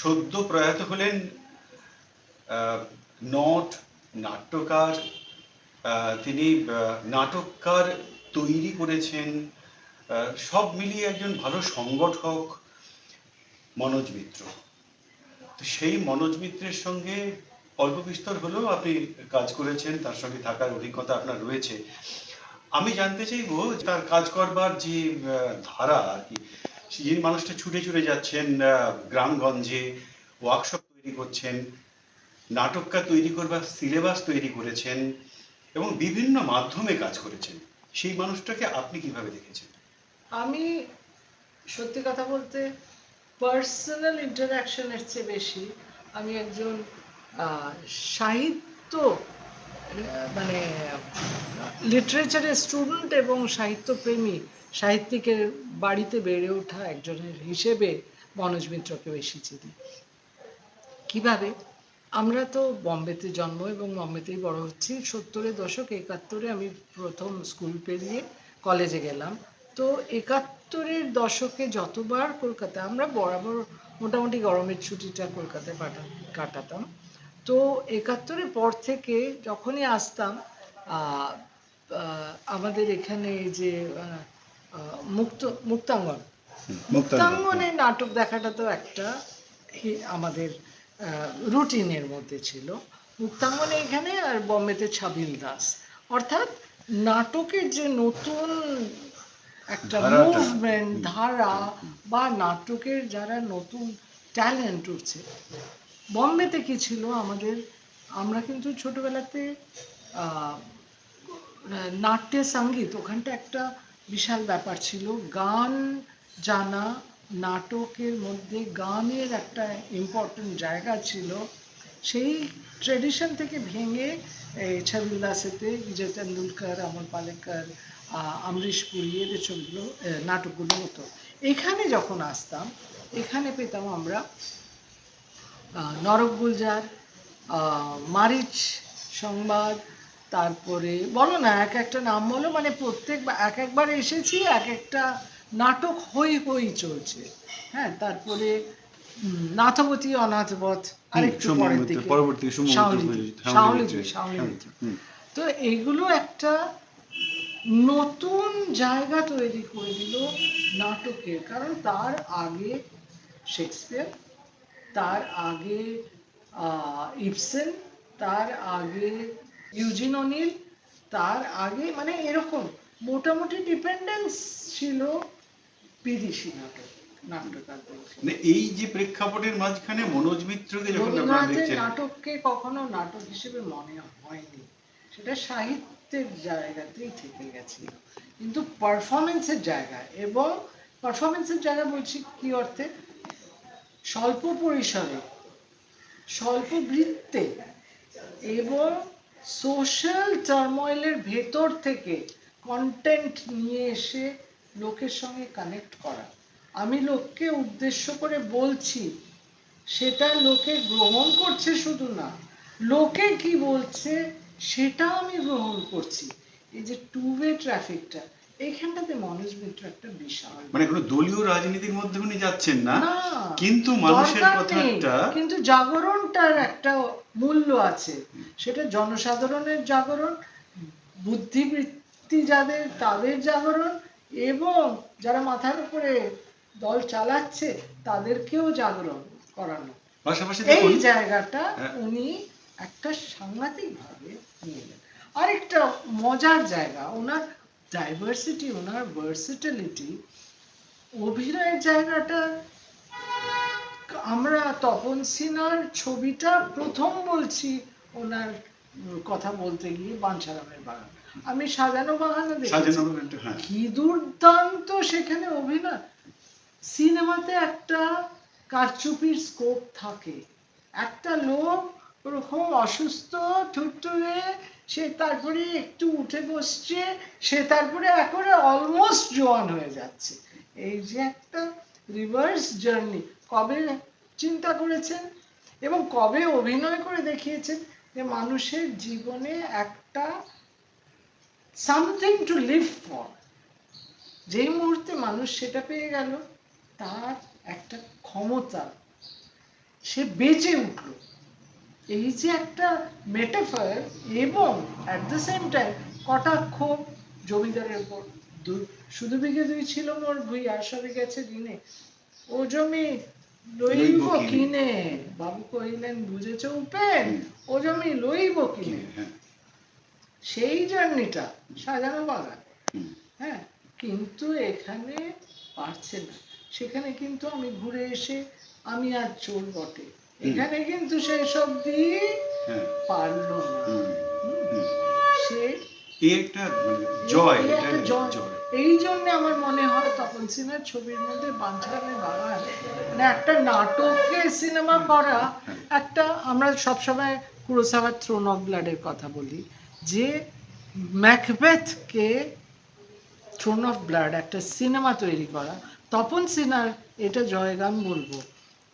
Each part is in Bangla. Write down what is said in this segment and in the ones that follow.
সদ্য প্রয়াত হলেন নট নাট্যকার তিনি নাটককার তৈরি করেছেন সব মিলিয়ে একজন ভালো সংগঠক মনোজ মিত্র। তো সেই মনোজ মিত্রের সঙ্গে অল্প বিস্তর হলেও আপনি কাজ করেছেন, তার সঙ্গে থাকার অভিজ্ঞতা আপনার রয়েছে। আমি জানতে চাইব তার কাজ করবার যে ধারা আর কি যে মানুষটা ছুটে ছুটে যাচ্ছেন গ্রামগঞ্জে ওয়ার্কশপ তৈরি করছেন, নাটককার তৈরি করবার সিলেবাস তৈরি করেছেন এবং বিভিন্ন মাধ্যমে কাজ করেছেন। সেই মানুষটাকে আপনি কীভাবে দেখেছেন? আমি সত্যি কথা বলতে পার্সোনাল ইন্টারাকশনের চেয়ে বেশি আমি একজন সাহিত্য মানে লিটারেচারের স্টুডেন্ট এবং সাহিত্যপ্রেমী সাহিত্যিকের বাড়িতে বেড়ে ওঠা একজনের হিসেবে মনোজ মিত্রকে বেশি চিনি। কীভাবে? আমরা তো বম্বেতে জন্ম এবং বম্বেতেই বড় হচ্ছি। সত্তরের দশক একাত্তরে আমি প্রথম স্কুল পেরিয়ে কলেজে গেলাম। তো একাত্তরের দশকে যতবার কলকাতা, আমরা বরাবর মোটামুটি গরমের ছুটিটা কলকাতায় পাঠা, কাটাতাম। তো একাত্তরের পর থেকে যখনই আসতাম আমাদের এখানে যে মুক্ত মুক্তাঙ্গন। মুক্তাঙ্গনে। নাটক দেখাটা তো একটা আমাদের রুটিনের মধ্যে ছিল। মুক্তাঙ্গনে এখানে আর বম্বেতে ছাবিল দাস। অর্থাৎ নাটকের যে নতুন একটা। মুভমেন্ট ধারা বা নাটকের যারা নতুন ট্যালেন্ট উঠছে বম্বেতে কি ছিল আমাদের আমরা কিন্তু ছোটবেলাতে আহ, নাট্য সংগীত ওখানটা একটা বিশাল ব্যাপার ছিল। গান জানা নাটকের মধ্যে গানের একটা ইম্পর্টেন্ট জায়গা ছিল। সেই ট্রেডিশন থেকে ভেঙে এই ছবিল দাসেতে বিজয় তেন্ডুলকর অমর পালেকর আহ, অমরিশ পুরী এদের ছবিগুলো নাটকগুলো হতো। এখানে যখন আসতাম এখানে পেতাম আমরা নরক গুলজার মারিচ সংবাদ তারপরে বলো না এক একটা নাম বলো মানে প্রত্যেক এক একবার এসেছি এক একটা নাটক হই হই চলছে। হ্যাঁ তারপরে নাথবতী অনাথবধ আরেকটু পরের দিকে। পরবর্তী শাওলিজি শাওলিজি শাওলিজি তো এইগুলো একটা নতুন জায়গা তৈরি করে দিল নাটকের কারণ তার আগে শেক্সপিয়ার তার আগে আহ, ইবসেন তার আগে ইউজিন অনিল তার আগে মানে এরকম মোটামুটি ডিপেন্ডেন্স ছিল বিদেশি নাটক মানে এই যে প্রেক্ষাপটের মাঝখানে মনোজ মিত্রকে যখন নাটককে কখনো নাটক হিসেবে মনে হয়নি। সেটা সাহিত্যের জায়গাতেই থেকে গেছে কিন্তু পারফরমেন্সের জায়গায় এবং পারফরমেন্সের জায়গা বলছি কি অর্থে? স্বল্প পরিসরে স্বল্প বৃত্তে এবং সোশ্যাল টার্ময়েলের ভেতর থেকে কন্টেন্ট নিয়ে এসে লোকের সঙ্গে কানেক্ট করা। আমি লোককে উদ্দেশ্য করে বলছি, সেটা লোকে গ্রহণ করছে শুধু না, লোকে কি বলছে সেটা আমি গ্রহণ করছি। এই যে টু ওয়ে ট্রাফিকটা এইখানটাতে মনোজ মিত্র একটা বিশাল। মানে কোনো দলীয় রাজনীতির মধ্যে উনি যাচ্ছেন না। কিন্তু মানুষের কথাটা কিন্তু জাগরণটার একটা মূল্য আছে। সেটা জনসাধারণের জাগরণ বুদ্ধিবৃত্তি যাদের তাদের জাগরণ এবং যারা মাথার উপরে দল চালাচ্ছে তাদেরকেও জাগরণ করানো। পাশাপাশি এই জায়গাটা হ্যাঁ। উনি একটা সাংঘাতিক ভাবে নিয়ে আরেকটা মজার জায়গা ওনার ডাইভার্সিটি ওনার ভার্সিটালিটি অভিনয়ের জায়গাটা আমরা তপন সিনহার ছবিটা প্রথম বলছি ওনার কথা বলতে গিয়ে বাঞ্ছারামের বাগান। আমি সাজানো বাগানে দেখেছি। হ্যাঁ। কি দুর্দান্ত সেখানে অভিনয়। সিনেমাতে একটা কারচুপির স্কোপ থাকে। একটা লোক ওরকম অসুস্থ থুরথুরে সে তারপরে একটু উঠে বসছে, সে তারপরে একবারে অলমোস্ট জোয়ান হয়ে যাচ্ছে। এই যে একটা রিভার্স জার্নি কবে চিন্তা করেছেন? এবং কবে অভিনয় করে দেখিয়েছেন যে মানুষের জীবনে একটা সামথিং টু লিভ ফর যেই মুহূর্তে মানুষ সেটা পেয়ে গেল, তার একটা ক্ষমতা। সে বেঁচে উঠল। এই যে একটা মেটাফার এবং অ্যাট দ্য সেম টাইম কটাক্ষ জমিদারের উপর। শুধু বিঘে দুই ছিল মোর ভুই আর সবে গেছে দিনে। ও জমি লইব কিনে। বাবু কহিলেন বুঝেছ উপেন? ও জমি লইব কিনে। হ্যাঁ। সেই জার্নিটা সাজানো বাগান। হ্যাঁ কিন্তু এখানে পারছে না। সেখানে কিন্তু আমি ঘুরে এসে আমি আর চোর বটে। এখানে কিন্তু সেই সব দিয়ে হ্যাঁ। পারল না। সে একটা মানে জয় এই এটা জয়। জয়। এই জন্য আমার মনে হয় তপন সিনহার ছবির মধ্যে বাঞ্ছারামের বাগান মানে একটা নাটককে সিনেমা করা একটা আমরা সবসময় কুরোসাওয়ার থ্রোন অফ ব্লাডের কথা বলি। যে ম্যাকবেথকে থ্রোন অফ ব্লাড একটা সিনেমা তৈরি করা। তপন সিনহার এটা জয়গান বলব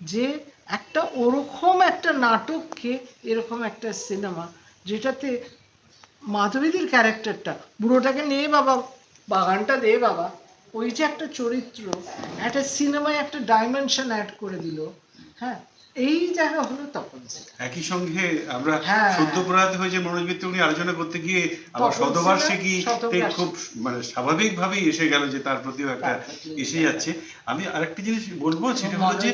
যে একটা ওরকম একটা নাটককে এরকম একটা সিনেমা যেটাতে মাধবীদের ক্যারেক্টারটা বুড়োটাকে নিয়ে বাবা বাগানটা দে বাবা ওই যে একটা চরিত্র একটা সিনেমায় একটা ডাইমেনশন অ্যাড করে দিল হ্যাঁ? এই জায়গা হলো তপন একই সঙ্গে আমরা হ্যাঁ। সদ্য প্রয়াত হয়েছে মনোজ মিত্র উনি আলোচনা করতে গিয়ে আবার শতবার্ষিকী খুব মানে স্বাভাবিকভাবেই এসে গেল যে তার প্রতিও একটা এসে যাচ্ছে। আমি আরেকটি জিনিস বলব সেটা হলো যে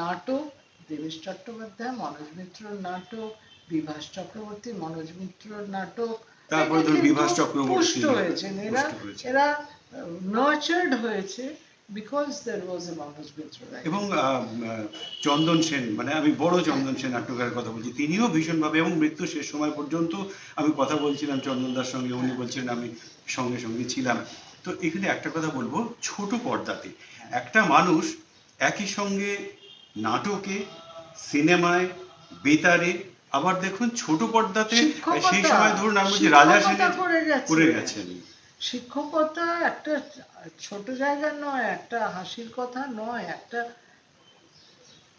নাটক দেবেশ চট্টোপাধ্যায় মনোজ মিত্রর নাটক বিভাস চক্রবর্তী মনোজ মিত্রর নাটক। তারপরে কিন্তু বিভাস চক্রবর্তী, হয়েছেন। এরা এরা নার্চার্ড হয়েছে বিকজ দের ওয়াজ এ মনোজ মিত্র এবং চন্দন সেন মানে আমি বড় চন্দন সেন নাট্যকারের কথা বলছি। তিনিও ভীষণভাবে এবং মৃত্যু শেষ সময় পর্যন্ত আমি কথা বলছিলাম চন্দনদার সঙ্গে। উনি বলছিলেন আমি সঙ্গে সঙ্গে ছিলাম। তো এখানে একটা কথা বলব ছোট পর্দাতে। একটা মানুষ একই সঙ্গে নাটকে সিনেমায় বেতারে আবার দেখুন ছোট পর্দাতে সেই সময় ধরুন আমি বলছি রাজা করে গেছেন। শিক্ষকতা একটা ছোট জায়গা নয় একটা হাসির কথা নয় একটা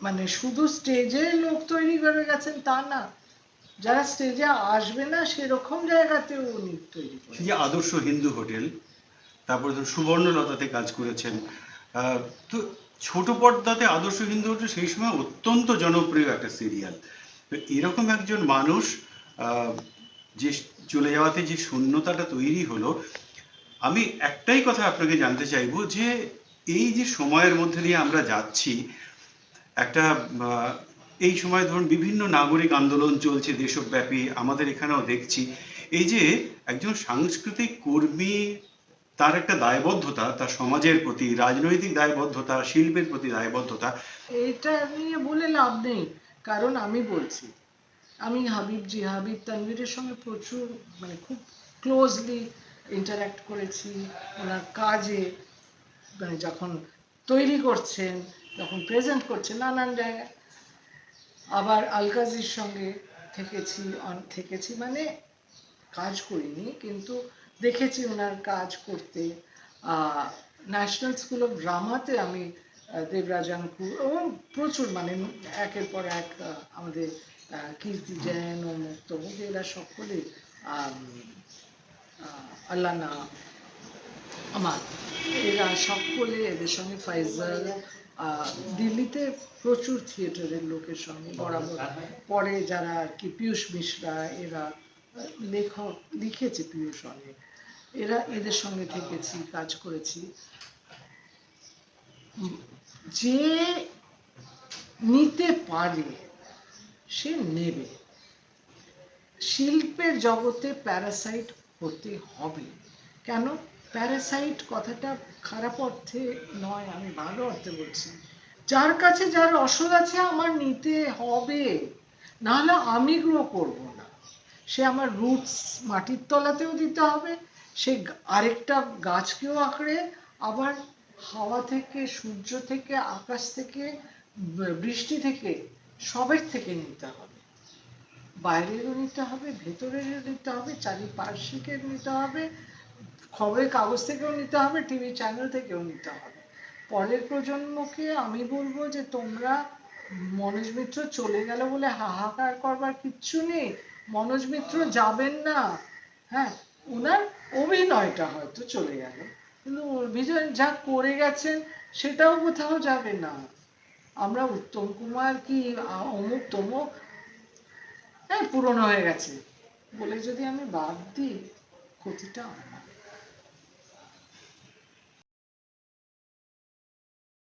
মানে শুধু স্টেজে লোক তৈরি করে গেছেন তা না। যারা স্টেজে আসবে না সেরকম জায়গাতেও উনি তৈরি যে আদর্শ হিন্দু হোটেল তারপরে ধরুন সুবর্ণলতাতে কাজ করেছেন। আহ, তো ছোট পর্দাতে আদর্শ হিন্দু হোটেল সেই সময় অত্যন্ত জনপ্রিয় একটা সিরিয়াল তো এরকম একজন মানুষ যে চলে যাওয়াতে যে শূন্যতাটা তৈরি হলো, আমি একটাই কথা আপনাকে জানতে চাইব যে এই যে সময়ের মধ্যে দিয়ে আমরা যাচ্ছি, একটা এই সময় ধরুন বিভিন্ন নাগরিক আন্দোলন চলছে, দেশব্যাপী, আমাদের এখানেও দেখছি, এই যে একজন সাংস্কৃতিক কর্মী তার একটা দায়বদ্ধতা, তার সমাজের প্রতি, রাজনৈতিক দায়বদ্ধতা, শিল্পের প্রতি দায়বদ্ধতা। এইটা নিয়ে বলে লাভ নেই, কারণ আমি বলছি, আমি হাবিবজি হাবিব তানভীরের সঙ্গে প্রচুর মানে খুব ক্লোজলি ইন্টারাক্ট করেছি। ওনার কাজে মানে যখন তৈরি করছেন, যখন প্রেজেন্ট করছেন, নানান জায়গায়। আবার আলকাজির সঙ্গে থেকেছি থেকেছি মানে কাজ করিনি, কিন্তু দেখেছি ওনার কাজ করতে। ন্যাশনাল স্কুল অফ ড্রামাতে আমি দেবরাজাঙ্কু এবং প্রচুর মানে একের পর এক আমাদের কীর্তি জৈন ও মুক্তমুখ এরা সকলে আল্লানা আমার। এরা সকলে এদের সঙ্গে ফাইজাল দিল্লিতে প্রচুর থিয়েটারের লোকের সঙ্গে বরাবর। পরে যারা আর কি, পীযূষ মিশ্রা, এরা লেখক লিখেছে পীযূষ অনেক। এরা এদের সঙ্গে থেকেছি, কাজ করেছি। যে নিতে পারে, সে নেবে। শিল্পের জগতে প্যারাসাইট হতে হবে। কেন? প্যারাসাইট কথাটা খারাপ অর্থে নয়, আমি ভালো অর্থে বলছি। যার কাছে যার রসদ আছে, আমার নিতে হবে। নাহলে আমি গ্রো করব না। সে আমার রুটস মাটির তলাতেও দিতে হবে সে গা- আরেকটা গাছকেও আঁকড়ে, আবার হাওয়া থেকে, সূর্য থেকে, আকাশ থেকে বৃষ্টি থেকে, সবের থেকে নিতে হবে। বাইরেরও নিতে হবে, ভেতরেরও নিতে হবে চারিপার্শ্বিকের নিতে হবে, খবরের কাগজ থেকেও নিতে হবে, টিভি চ্যানেল থেকেও নিতে হবে। পরের প্রজন্মকে আমি বলব যে, তোমরা মনোজ মিত্র চলে গেল বলে হাহাকার করবার কিচ্ছু নেই। মনোজ মিত্র যাবেন না। হ্যাঁ ওনার অভিনয়টা হয়তো চলে গেল। কিন্তু বিজয় যা করে গেছেন, সেটাও কোথাও যাবে না। আমরা উত্তম কুমার কি অমুক তমুক? হ্যাঁ পুরনো হয়ে গেছে। বলে যদি আমি বাদ দিই, ক্ষতিটা আমার।